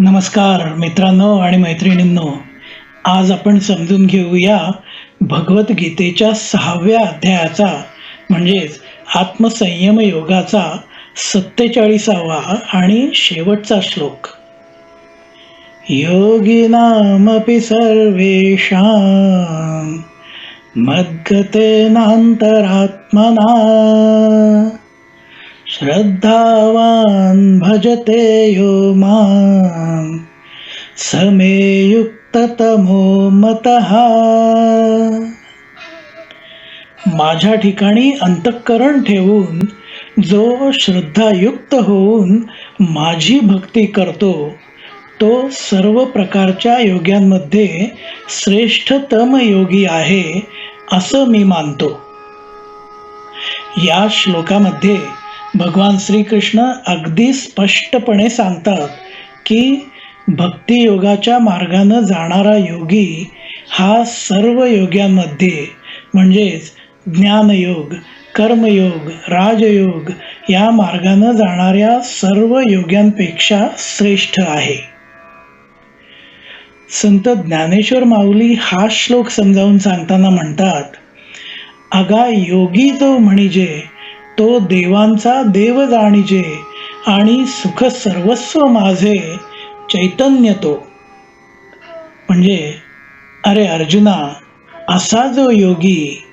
नमस्कार मित्रांनो आणि मैत्रिणींनो. आज आपण समजून घेऊया भगवद्गीतेच्या सहाव्या अध्यायाचा म्हणजेच आत्मसंयम योगाचा सत्तेचाळीसावा आणि शेवटचा श्लोक. योगिनामपि सर्वेषां मद्गतेनांतरात्मना श्रद्धावान् भजते यो मां समे युक्ततमो मतः। माझ्या ठिकाणी अंतःकरण ठेवून जो श्रद्धायुक्त होऊन माझी भक्ती करतो तो सर्व प्रकारच्या योग्यांमध्ये श्रेष्ठतम योगी आहे असं मी मानतो. या श्लोकामध्ये भगवान श्रीकृष्ण अगदी स्पष्टपणे सांगतात की भक्तियोगाच्या मार्गानं जाणारा योगी हा सर्व योग्यांमध्ये म्हणजेच ज्ञानयोग कर्मयोग राजयोग या मार्गानं जाणाऱ्या सर्व योग्यांपेक्षा श्रेष्ठ आहे. संत ज्ञानेश्वर माऊली हा श्लोक समजावून सांगताना म्हणतात अगा योगी तो म्हणजे तो देवांचा देव जाणीजे आणि सुख सर्वस्व माझे चैतन्य तो. म्हणजे अरे अर्जुना असा जो योगी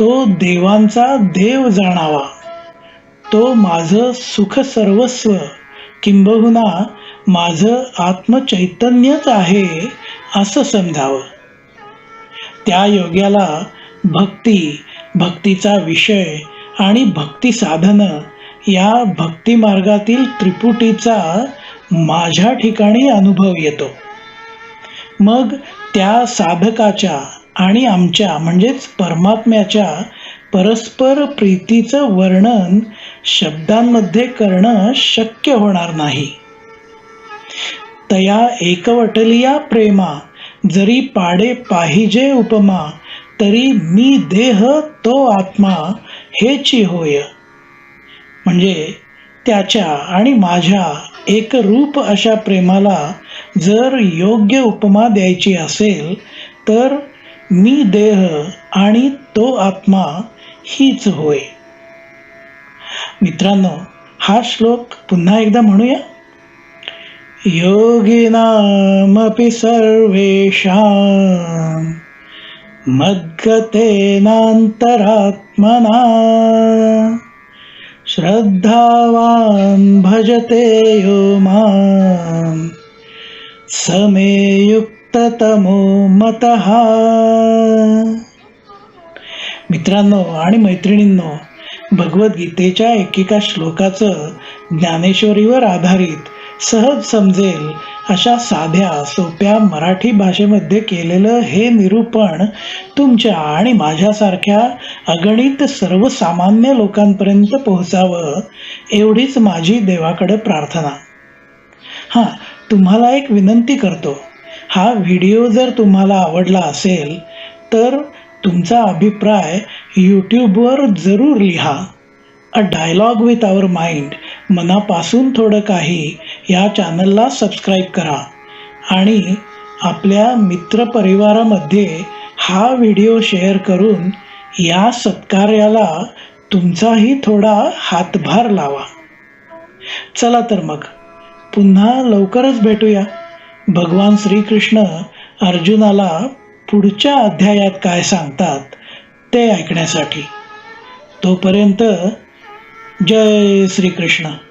तो देवांचा देव जाणावा. तो माझं सुख सर्वस्व किंबहुना माझं आत्मचैतन्यच आहे असं समजावं. त्या योग्याला भक्ती भक्तीचा विषय आणि भक्ती साधनं या भक्ती मार्गातील त्रिपुटीचा माझ्या ठिकाणी अनुभव येतो. मग त्या साधकाच्या आणि आमच्या म्हणजेच परमात्म्याच्या परस्पर प्रीतीचं वर्णन शब्दांमध्ये करणं शक्य होणार नाही. तया एकवटलिया प्रेमा जरी पाडे पाहिजे उपमा तरी मी देह तो आत्मा हेची होय. म्हणजे त्याच्या आणि माझ्या एकरूप अशा प्रेमाला जर योग्य उपमा द्यायची असेल तर मी देह आणि तो आत्मा हीच होय. मित्रांनो हा श्लोक पुन्हा एकदा म्हणूया. योगिनामपि सर्वेषाम्. मद्गतेनान्तरात्मना। श्रद्धावान् भजते यो मां मे युक्ततमो मतः। मित्रांनो आणि मैत्रिणींनो भगवद्गीतेच्या एकेका श्लोकाचं ज्ञानेश्वरीवर आधारित सहज समजेल अशा साध्या सोप्या मराठी भाषेमध्ये केलेलं हे निरूपण तुमच्या आणि माझ्यासारख्या अगणित सर्वसामान्य लोकांपर्यंत पोहोचावं एवढीच माझी देवाकडे प्रार्थना. हां तुम्हाला एक विनंती करतो. हा व्हिडिओ जर तुम्हाला आवडला असेल तर तुमचा अभिप्राय यूट्यूबवर जरूर लिहा. A dialogue with our mind मनापासून थोडं काही या चॅनलला सबस्क्राईब करा. आणि आपल्या मित्रपरिवारामध्ये हा व्हिडिओ शेअर करून या सत्कार्याला तुमचाही थोडा हातभार लावा. चला तर मग पुन्हा लवकरच भेटूया. भगवान श्रीकृष्ण अर्जुनाला पुढच्या अध्यायात काय सांगतात ते ऐकण्यासाठी. तोपर्यंत जय श्रीकृष्ण.